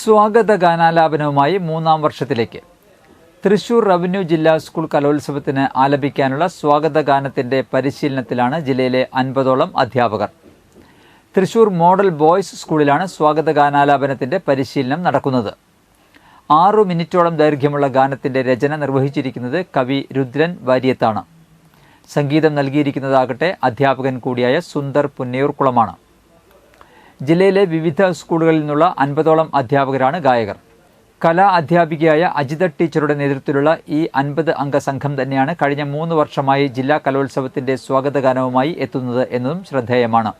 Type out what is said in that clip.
സ്വാഗത ഗാനാലാപനവുമായി മൂന്നാം വർഷത്തിലേക്ക്. തൃശൂർ റവന്യൂ ജില്ലാ സ്കൂൾ കലോത്സവത്തിന് ആലപിക്കാനുള്ള സ്വാഗത ഗാനത്തിന്റെ പരിശീലനത്തിലാണ് ജില്ലയിലെ അൻപതോളം അധ്യാപകർ. തൃശൂർ മോഡൽ ബോയ്സ് സ്കൂളിലാണ് സ്വാഗത ഗാനാലാപനത്തിന്റെ പരിശീലനം നടക്കുന്നത്. ആറു മിനിറ്റോളം ദൈർഘ്യമുള്ള ഗാനത്തിന്റെ രചന നിർവഹിച്ചിരിക്കുന്നത് കവി രുദ്രൻ വാര്യത്താണ്. സംഗീതം നൽകിയിരിക്കുന്നതാകട്ടെ അധ്യാപകൻ കൂടിയായ സുന്ദർ പുന്നയൂർക്കുളമാണ്. ജില്ലയിലെ വിവിധ സ്കൂളുകളിൽ നിന്നുള്ള അൻപതോളം അധ്യാപകരാണ് ഗായകർ. കലാ അധ്യാപികയായ അജിത ടീച്ചറുടെ നേതൃത്വത്തിലുള്ള ഈ അൻപത് അംഗ സംഘം തന്നെയാണ് കഴിഞ്ഞ മൂന്ന് വർഷമായി ജില്ലാ കലോത്സവത്തിന്റെ സ്വാഗതഗാനവുമായി എത്തുന്നത് എന്നതും ശ്രദ്ധേയമാണ്.